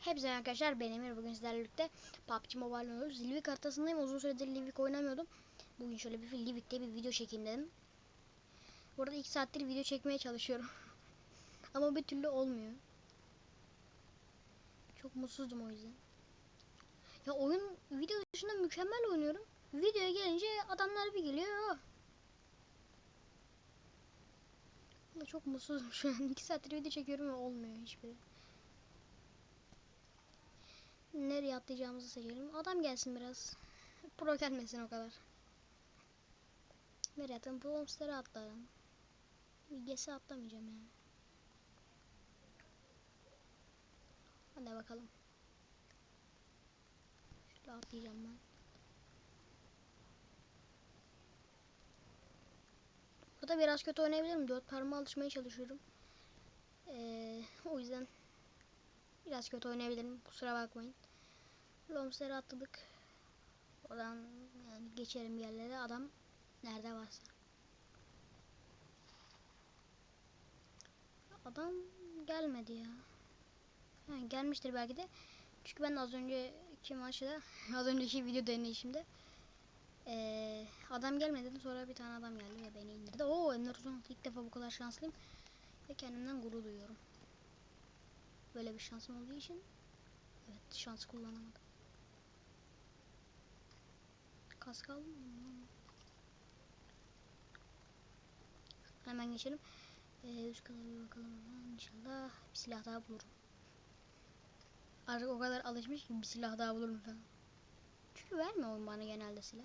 Hepsi arkadaşlar benim Emir. Bugün sizlerle birlikte PUBG Mobile oynuyoruz. Livik haritasındayım. Uzun süredir Livik oynamıyordum. Bugün şöyle bir Livik'te bir video çekeyim dedim. Burada 2 saattir video çekmeye çalışıyorum. Ama bir türlü olmuyor. Çok mutsuzdum o yüzden. Ya oyun video dışında mükemmel oynuyorum. Videoya gelince adamlar bir geliyor. Vallahi Çok mutsuzum şu an. 2 saattir video çekiyorum ve olmuyor hiçbiri. Nereye atlayacağımızı seçelim. Adam gelsin biraz. Pro gelmesin o kadar. Nereye atlayalım? Blomster'a atlayalım. Bilgesi atlamayacağım yani. Hadi bakalım. Şöyle atlayacağım ben. Burada biraz kötü oynayabilirim. Dört parmağa alışmaya çalışıyorum. Ee, o yüzden biraz kötü oynayabilirim. Kusura bakmayın. Lomster'e atladık. Oradan yani geçerim yerlere. Adam nerede varsa. Adam gelmedi ya. Ha, gelmiştir belki de. Çünkü ben az önceki maçta, az önceki video deneyişimde ee, adam gelmedi. Sonra bir tane adam geldi ve beni indirdi. Oo Emre Uzun ilk defa bu kadar şanslıyım. Ve kendimden gurur duyuyorum. Böyle bir şansım olduğu için evet şans kullanamadım. Mı? Hemen geçelim. Ee, üst bir bakalım. İnşallah bir silah daha bulurum. Artık o kadar alışmış ki bir silah daha bulurum falan. Çünkü vermiyor oyun bana genelde silah.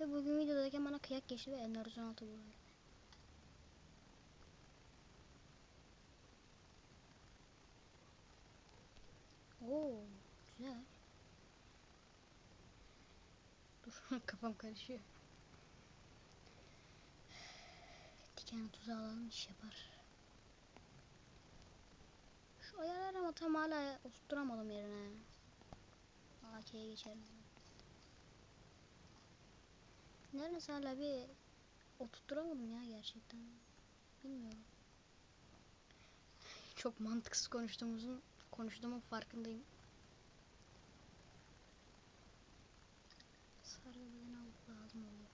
Ve bugün videodayken bana kıyak geçti ve Ender 16 vurdu. Oo, güzel. Dur kafam karışıyor. Diken tuzağı alalım iş yapar. Şu ayarlar ama tam hala oturtturamadım yerine. AK'ye geçelim. Neredeyse hala bir oturtturamadım ya gerçekten. Bilmiyorum. Çok mantıksız konuştuğumuzun konuştuğumun farkındayım. Sarı beden alıp lazım oluyor.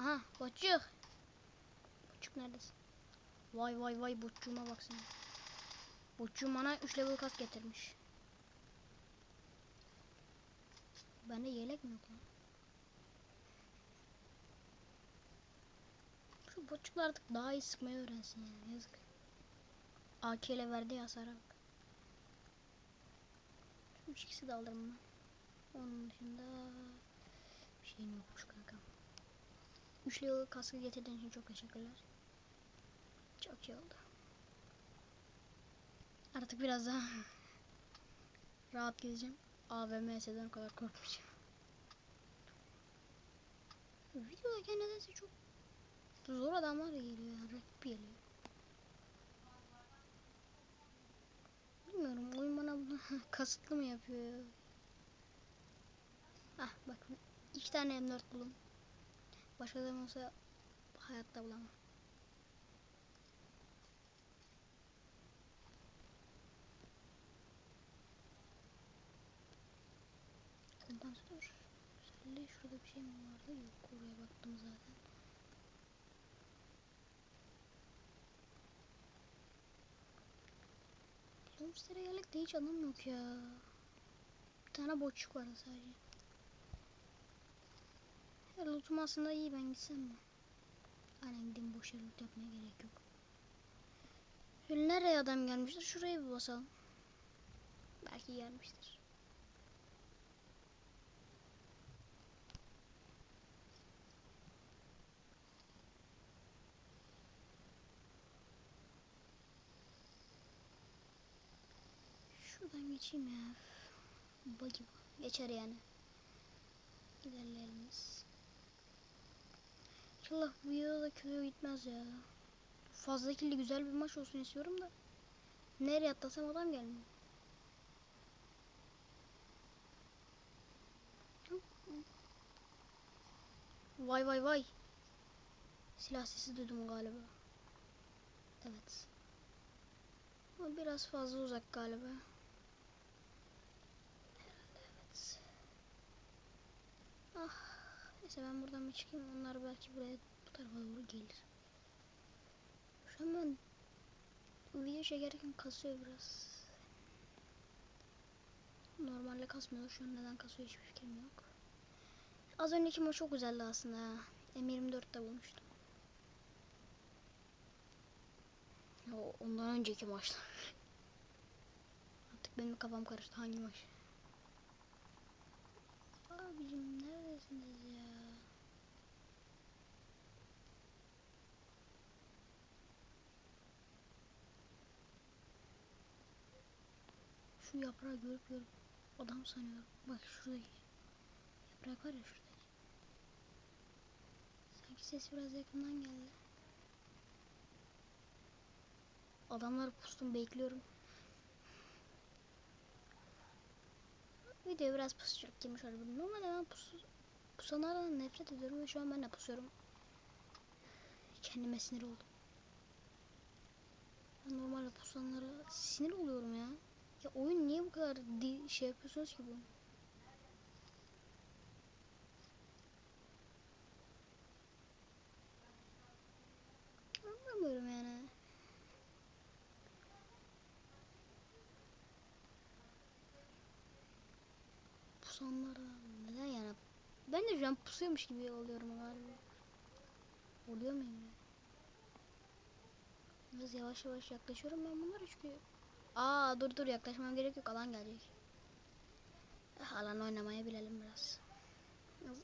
Aha botçuk. Botçuk neredesin? Vay vay vay botçuğuma baksana. Botçuğum bana 3 level kas getirmiş. Bende yelek mi yok lan? Şu botçuklar artık daha iyi sıkmayı öğrensin yani yazık. AK ile verdiği hasara bak. Şu 3x'i de alırım ben. Onun dışında bir şeyim yokmuş kanka. 3 level kaskı getirdiğin için çok teşekkürler. Çok iyi oldu. Artık biraz daha rahat gideceğim. AVMS'den o kadar korkmayacağım. Videodayken nedense çok zor adamlar geliyor ya. Rakip geliyor. Bilmiyorum oyun bana bunu kasıtlı mı yapıyor? Ah bak iki tane M4 buldum. Başka zaman olsa hayatta bulamam. Kompansatör. Güzelliği şurada bir şey mi vardı? Yok oraya baktım zaten. Lobster'e geldik de hiç adam yok ya. Bir tane boçluk vardı sadece. Ya lootum aslında iyi ben gitsem mi? Aynen gideyim boş yere loot yapmaya gerek yok. Şöyle nereye adam gelmiştir? Şuraya bir basalım. Belki gelmiştir. Şuradan geçeyim ya. Bagi geçer yani. İlerleyelim biz. İnşallah bu yılda da köye gitmez ya. Fazla killi güzel bir maç olsun istiyorum da. Nereye atlasam adam gelmiyor. Vay vay vay. Silah sesi duydum galiba. Evet. O biraz fazla uzak galiba. Herhalde evet. Ah. Neyse ben buradan bir çıkayım. Onlar belki buraya bu tarafa doğru gelir. Şu an ben video çekerken kasıyor biraz. Normalde kasmıyor. Şu an neden kasıyor hiçbir fikrim yok. Az önceki maç çok güzeldi aslında. ha. M24'te bulmuştum. O, ondan önceki maçlar. Artık benim kafam karıştı. Hangi maç? Abicim neredesiniz ya? Şu yaprağı görüp görüp adam sanıyorum. Bak şuradaki yaprak var ya şuradaki. Sanki ses biraz yakından geldi. Adamlar pustum bekliyorum. Video biraz pusuculuk girmiş olabilir. Normalde ben pusu, pusanlardan nefret ediyorum ve şu an ben de pusuyorum. Kendime sinir oldum. Ben normalde pusanlara sinir oluyorum ya. Ya oyun niye bu kadar şey yapıyorsunuz ki bu? Anlamıyorum yani. Pusanlara neden yani? Ben de şu an pusuyormuş gibi oluyorum galiba. Oluyor muyum ya? Biraz yavaş yavaş yaklaşıyorum ben bunlara çünkü. Aa dur dur yaklaşmam gerek yok alan gelecek. Eh, alan oynamayı bilelim biraz.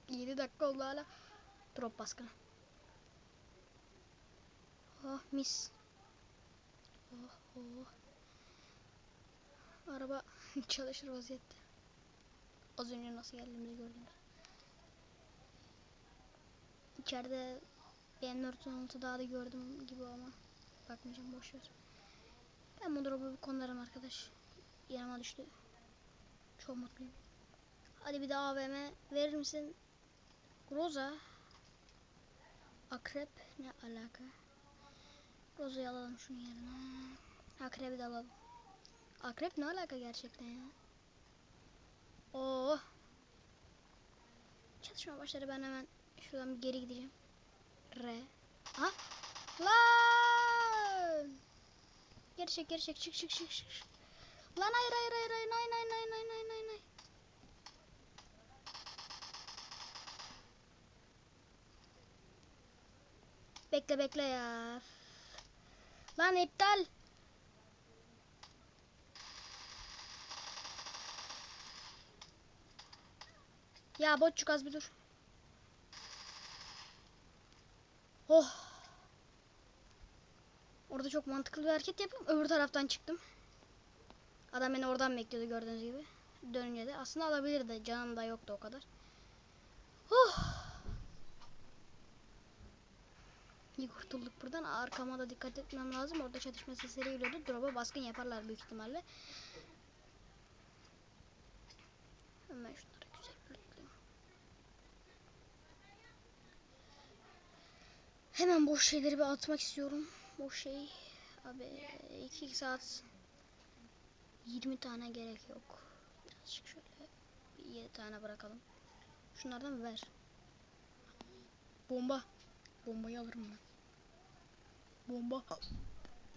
7 dakika oldu hala. Drop baskını. Oh mis. Oh oh. Araba çalışır vaziyette. Az önce nasıl geldiğimizi gördünüz. İçeride M416 daha da gördüm gibi ama bakmayacağım boş ver. Ben bu drop'u konularım arkadaş. Yanıma düştü. Çok mutluyum. Hadi bir daha AVM verir misin? Rosa. Akrep ne alaka? Roza'yı alalım şunun yerine. Akrebi de alalım. Akrep ne alaka gerçekten ya? Oo. Çatışma başladı ben hemen şuradan geri gideceğim. R. Ha? Lan! Geri çek geri çek çık çık çık çık. Lan hayır hayır hayır hayır nay nay nay nay nay nay nay. Bekle bekle ya. Lan iptal. Ya botçuk az bir dur. Oh. Orada çok mantıklı bir hareket yapıp öbür taraftan çıktım. Adam beni oradan bekliyordu gördüğünüz gibi. Dönünce de aslında alabilirdi. Canım da yoktu o kadar. Oh. İyi kurtulduk buradan. Arkama da dikkat etmem lazım. Orada çatışma sesleri geliyordu. Drop'a baskın yaparlar büyük ihtimalle. Hemen şunları güzel lootlayayım. Hemen boş şeyleri bir atmak istiyorum. Boş şey. Abi 2 saat 20 tane gerek yok. Birazcık şöyle 7 tane bırakalım. Şunlardan ver. Bomba. Bombayı alırım ben. Bomba.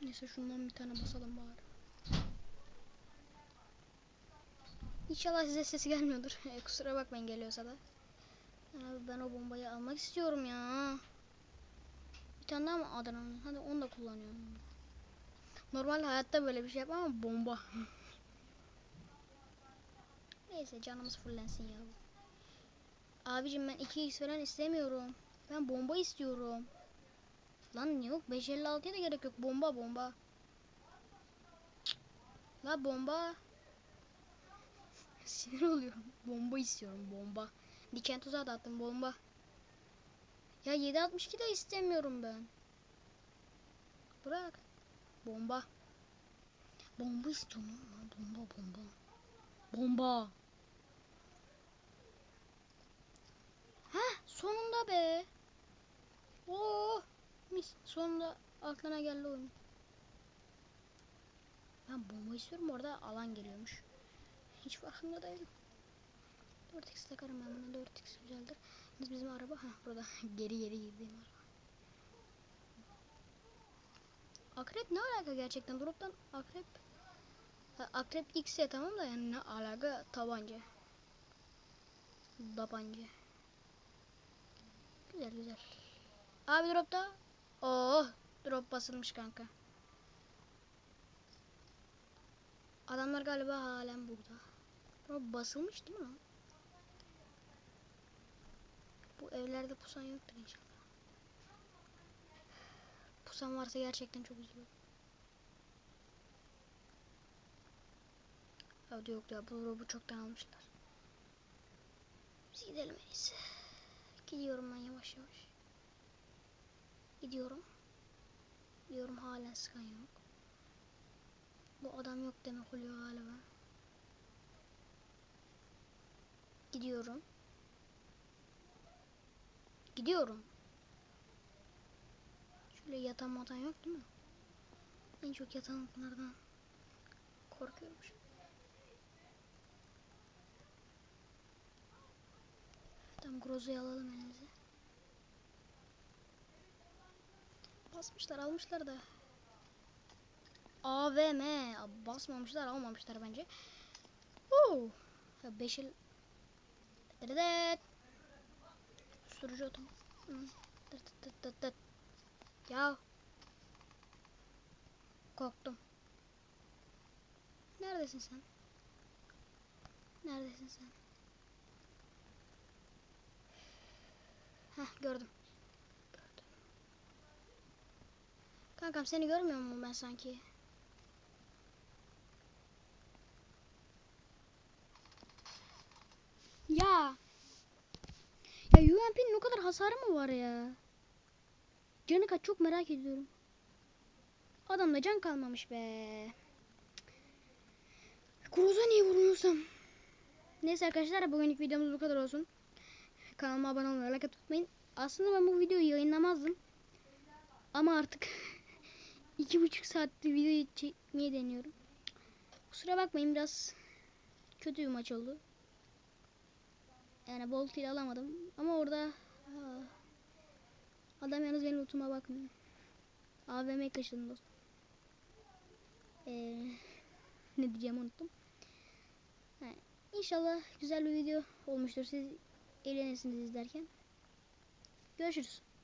Neyse şundan bir tane basalım bari. İnşallah size sesi gelmiyordur. Kusura bakmayın geliyorsa da. Ben o bombayı almak istiyorum ya. Tane daha mı Adana'nın? Hadi onu da kullanıyorum. Normal hayatta böyle bir şey yapmam ama bomba. Neyse canımız fullensin ya. Abicim ben 2x falan istemiyorum. Ben bomba istiyorum. Lan yok 556'ya da gerek yok. Bomba bomba. La bomba. Sinir oluyorum. Bomba istiyorum bomba. Diken tuzağı da attım bomba. Ya 762 de istemiyorum ben. Bırak. Bomba. Bomba istiyorum. Bomba bomba. Bomba. Heh sonunda be. Oo mis. Sonunda aklına geldi oyun. Ben bomba istiyorum orada alan geliyormuş. Hiç farkında değilim. 4x takarım ben buna 4x güzeldir. Biz bizim araba ha burada geri geri girdiğim araba. Akrep ne alaka gerçekten? Drop'tan akrep ha, akrep X'e tamam da yani ne alaka tabanca. Tabanca. Güzel güzel. Abi dropta. Oh drop basılmış kanka. Adamlar galiba halen burada. Drop basılmış değil mi? Bu evlerde pusan yoktur inşallah. Pusan varsa gerçekten çok üzülüyorum. Hadi yok ya bu drop'u çoktan almışlar. Biz gidelim en iyisi. Gidiyorum ben yavaş yavaş. Gidiyorum. Gidiyorum hala sıkan yok. Bu adam yok demek oluyor galiba. Gidiyorum. Gidiyorum. Şöyle yatan matan yok değil mi? En çok yatanlardan an. Tamam Grozo'yu alalım elimize. Basmışlar almışlar da. AVM basmamışlar almamışlar bence. Oo. Ya beş el. Dırıdıt. Susturucu otom. Hı. Dıt dıt dıt dıt. Ya. Korktum. Neredesin sen? Neredesin sen? Heh gördüm. Gördüm. Kankam seni görmüyor muyum ben sanki? Ya. UMP'nin o kadar hasarı mı var ya? Canı kaç çok merak ediyorum. Adamda can kalmamış be. Cruise'a niye vurmuyorsam? Neyse arkadaşlar bugünlük videomuz bu kadar olsun. Kanalıma abone olmayı, like atmayı unutmayın. Aslında ben bu videoyu yayınlamazdım. Ama artık iki buçuk saattir video çekmeye deniyorum. Kusura bakmayın biraz kötü bir maç oldu. Yani bol kill alamadım. Ama orada adam yalnız benim lootuma bakmıyor. AVM kaçırdım dostum. Ee, ne diyeceğim unuttum. Ha, İnşallah güzel bir video olmuştur. Siz eğlenirsiniz izlerken. Görüşürüz.